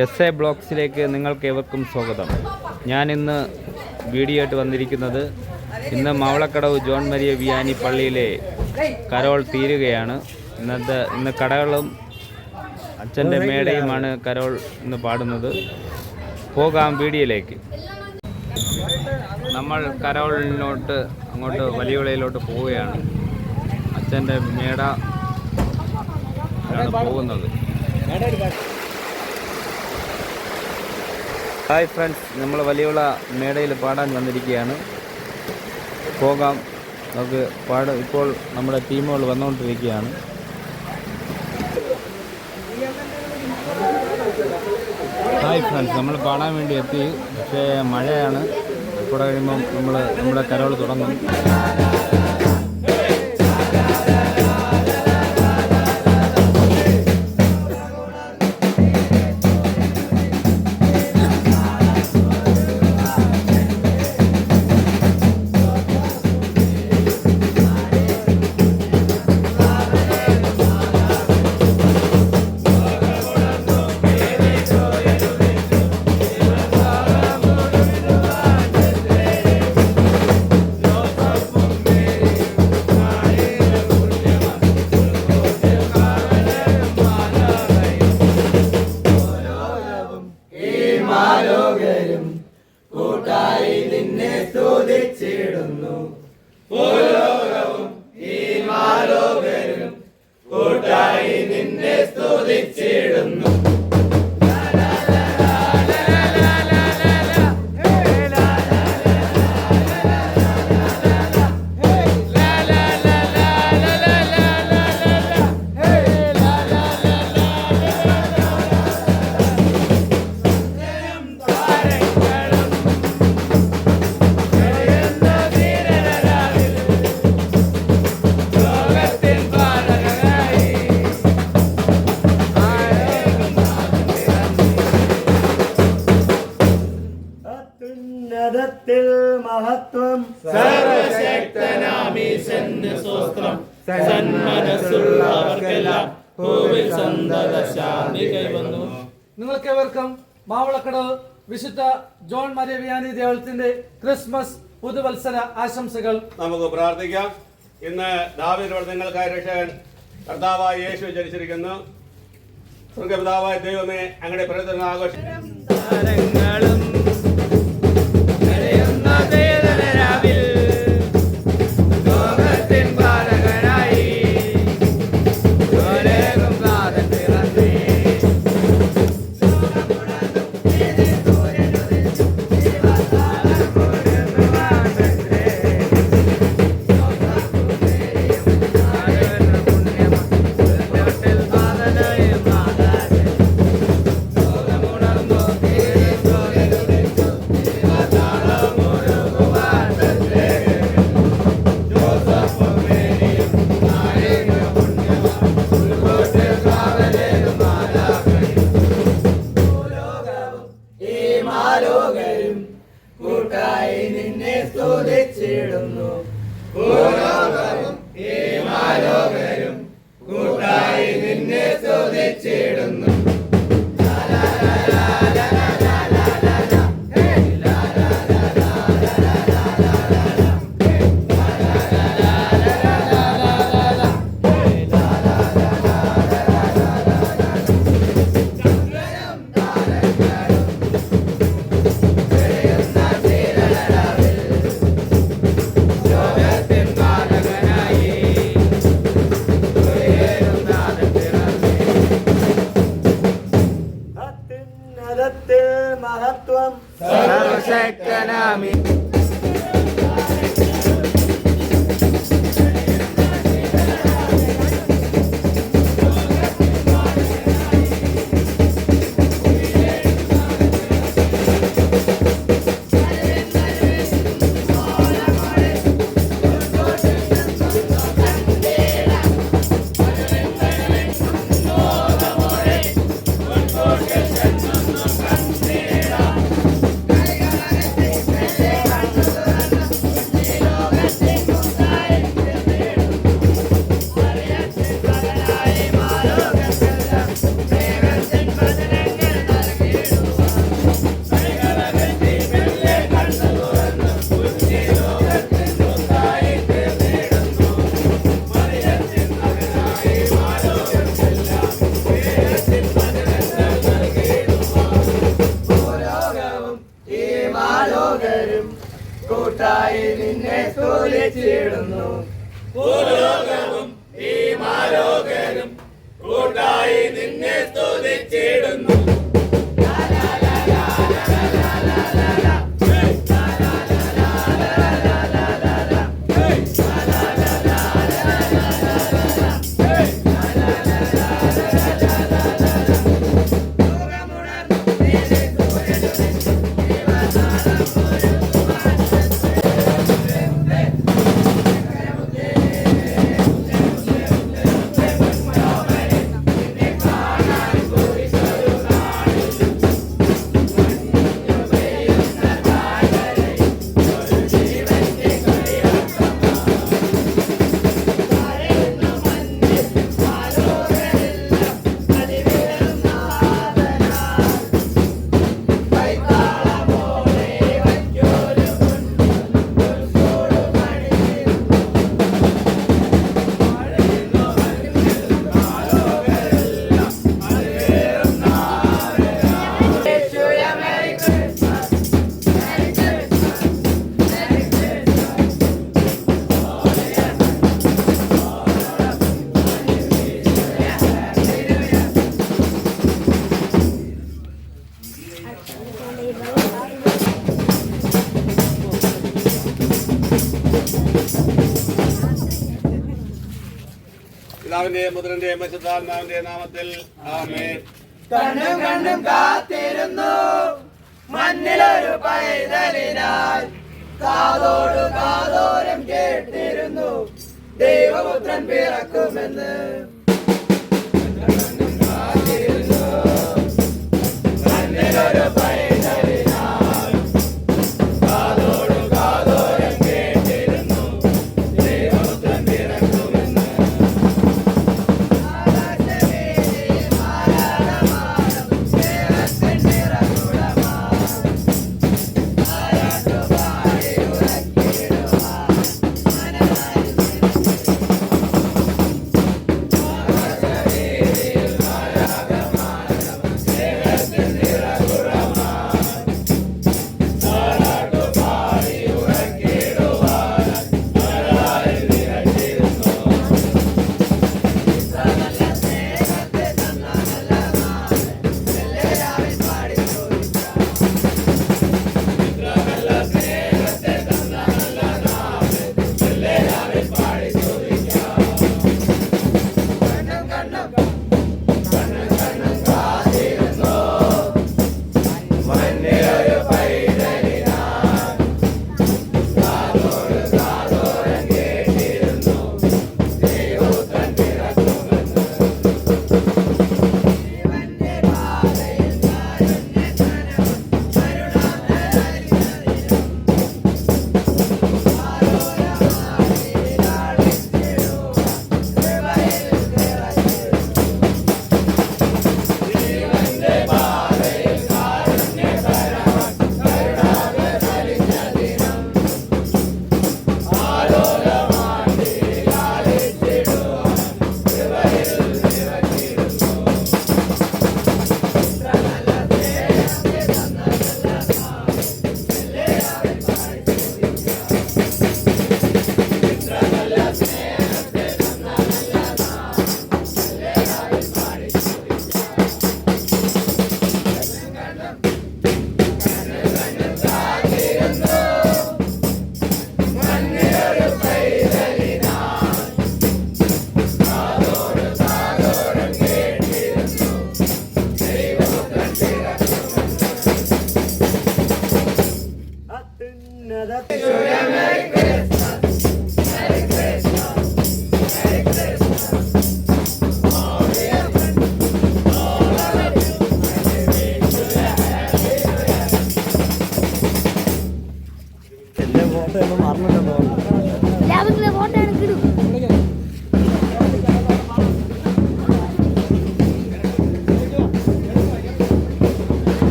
S A ബ്ലോഗ്സിലേക്ക് നിങ്ങൾക്ക് ഏവർക്കും സ്വാഗതം. ഞാൻ ഇന്ന് വീഡിയോ ആയിട്ട് വന്നിരിക്കുന്നത് ഇന്ന് മാവളക്കടവ് ജോൺ മരിയ വിയാനി പള്ളിയിലെ കരോൾ തീരുകയാണ്. ഇന്നത്തെ ഇന്ന് കടകളും അച്ഛന്റെ മേടയുമാണ് കരോൾ ഇന്ന് പാടുന്നത്. പോകാം വീഡിയോയിലേക്ക്. നമ്മൾ കരോളിനോട്ട് അങ്ങോട്ട് വലിയവിളയിലോട്ട് പോവുകയാണ്. അച്ഛന്റെ മേട പോകുന്നത്. ഹായ് ഫ്രണ്ട്സ് നമ്മൾ വലിയുള്ള മേടയിൽ പാടാൻ വന്നിരിക്കുകയാണ്. പോകാം. നമുക്ക് പാട ഇപ്പോൾ നമ്മുടെ ടീമുകൾ വന്നുകൊണ്ടിരിക്കുകയാണ്. ഹായ് ഫ്രണ്ട്സ് നമ്മൾ പാടാൻ വേണ്ടി എത്തി. പക്ഷേ മഴയാണ്. കൂടെ കഴിയുമ്പം നമ്മൾ നമ്മുടെ കരോൾ തുടങ്ങും. അത്യുന്നതത്തിൽ മഹത്വം. സർവശക്തനാമീശന് സ്വസ്ത്രം സന്മനസ്സുള്ളവർക്കെല്ലാം കോവിൽ സന്തത ശാന്തി കൈവന്നു നിങ്ങൾക്കേവർക്കും മാവളക്കടവ് വിശുദ്ധ ജോൺ മരവിയാനി ദേവളത്തിന്റെ ക്രിസ്മസ് പുതുവത്സര ആശംസകൾ. നമുക്ക് പ്രാർത്ഥിക്കാം. ഇന്ന് ദാവിനോട് നിങ്ങൾക്കായി രക്ഷകൻ കർത്താവായ യേശു ജനിച്ചിരിക്കുന്നു. സ്വർഗപിതാവായ ദൈവമേ അങ്ങയുടെ പ്രവർത്തന ആഘോഷം പിതാവിന്റെയും പുത്രന്റെയും പരിശുദ്ധാത്മാവിന്റെയും നാമത്തിൽ ആമേൻ. കാത്തിരുന്നു. മണ്ണിലൊരു പൈതലിനായി കാതോരം കേട്ടിരുന്നു. ദൈവപുത്രൻ പിറക്കുമെന്ന്. അത്യുന്നതത്തിൽ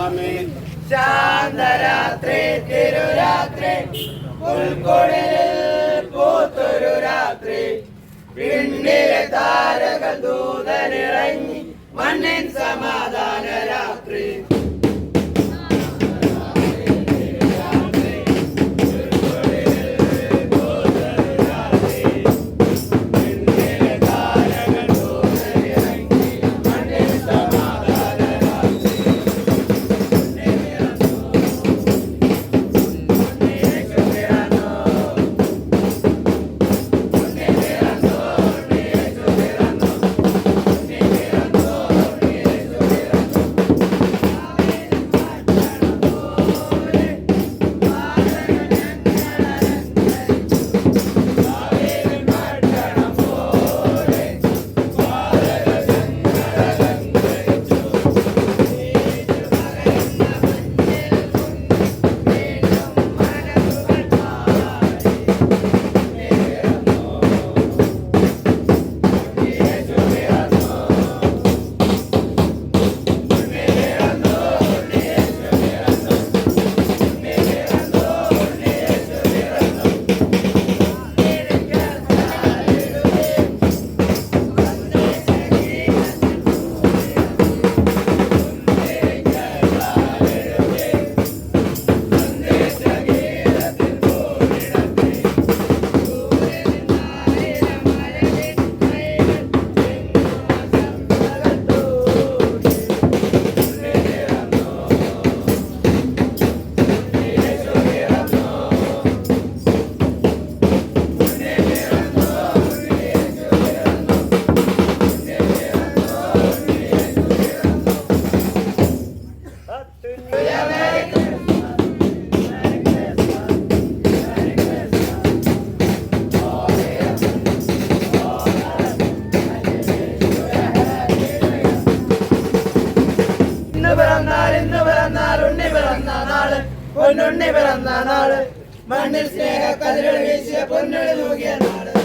ആമേൻ ശാന്തരാത്രി തിരുരാത്രി പുൽക്കൊടിലിൽ പൂത്തൊരു രാത്രി. പിന്നിലെ താരകൾ ദൂതനിറങ്ങി മണ്ണിൻ സമാധാന രാത്രി പൊന്നുണ്ണി പിറന്ന നാൾ. മണ്ണിൽ സ്നേഹ കതിരൾ വീശിയ പൊന്നുള്ളി തൂകിയ നാൾ.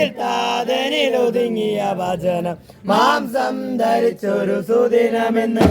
അതിൽ താതനിൽ ഒതുങ്ങിയ വചനം. മാംസം ധരിച്ചൊരു സുദിനമെന്ന്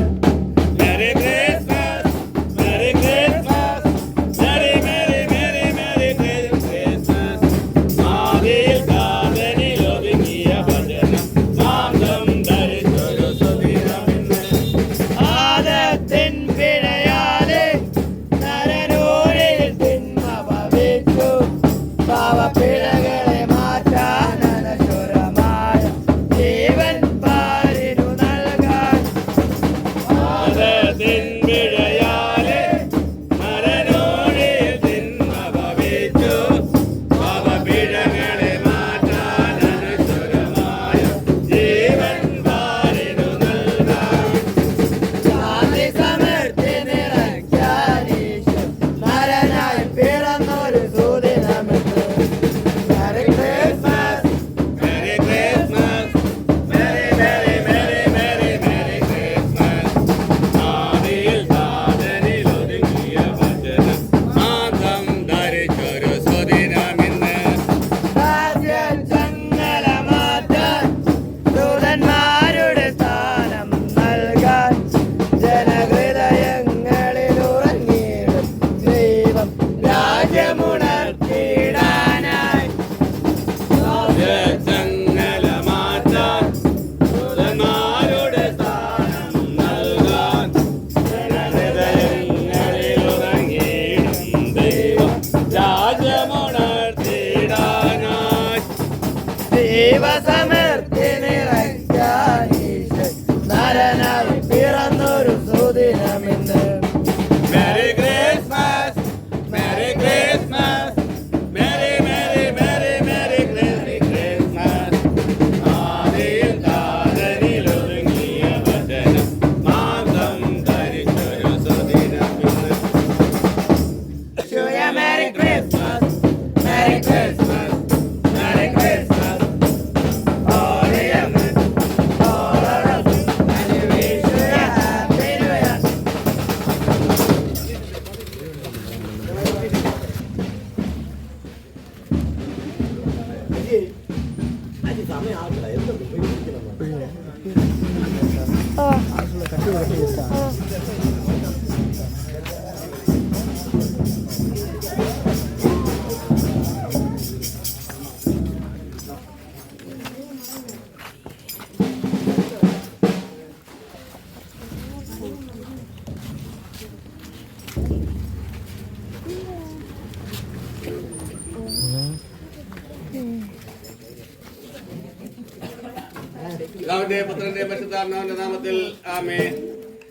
പിതാവിന്റെ പുത്രന്റെ പരിശുദ്ധാത്മാവിന്റെ നാമത്തിൽ ആമേ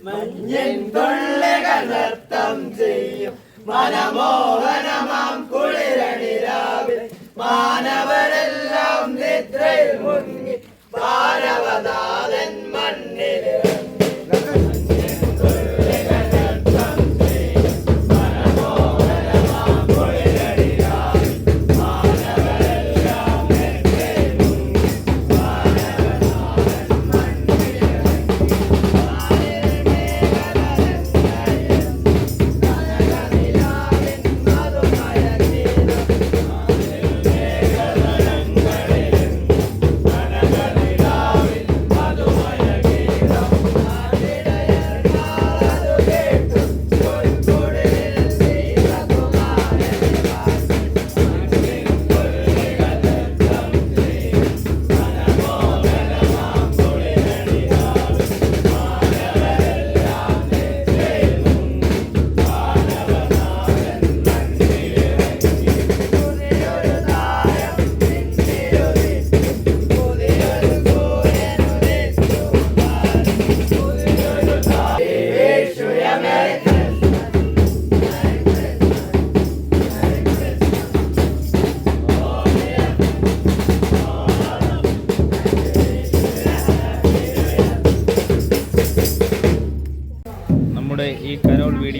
മഞ്ഞൻ തൊള്ളകൾ നൃത്തം ചെയ്യും. മനമോഹനമാം കുളിരണിരാവിൽ. മാനവരെല്ലാം നിദ്രയിൽ മുങ്ങി.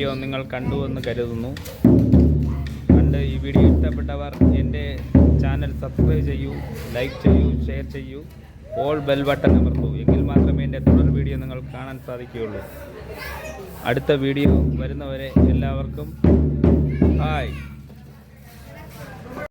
വീഡിയോ നിങ്ങൾ കണ്ടുവെന്ന് കരുതുന്നു. കണ്ട് ഈ വീഡിയോ ഇഷ്ടപ്പെട്ടവർ എന്റെ ചാനൽ സബ്സ്ക്രൈബ് ചെയ്യൂ ലൈക്ക് ചെയ്യൂ ഷെയർ ചെയ്യൂ ഓൾ ബെൽ ബട്ടൺ അമർത്തൂ. എങ്കിൽ മാത്രമേ എന്റെ തുടർ വീഡിയോ നിങ്ങൾ കാണാൻ സാധിക്കുകയുള്ളൂ. അടുത്ത വീഡിയോ വരുന്നവരെ എല്ലാവർക്കും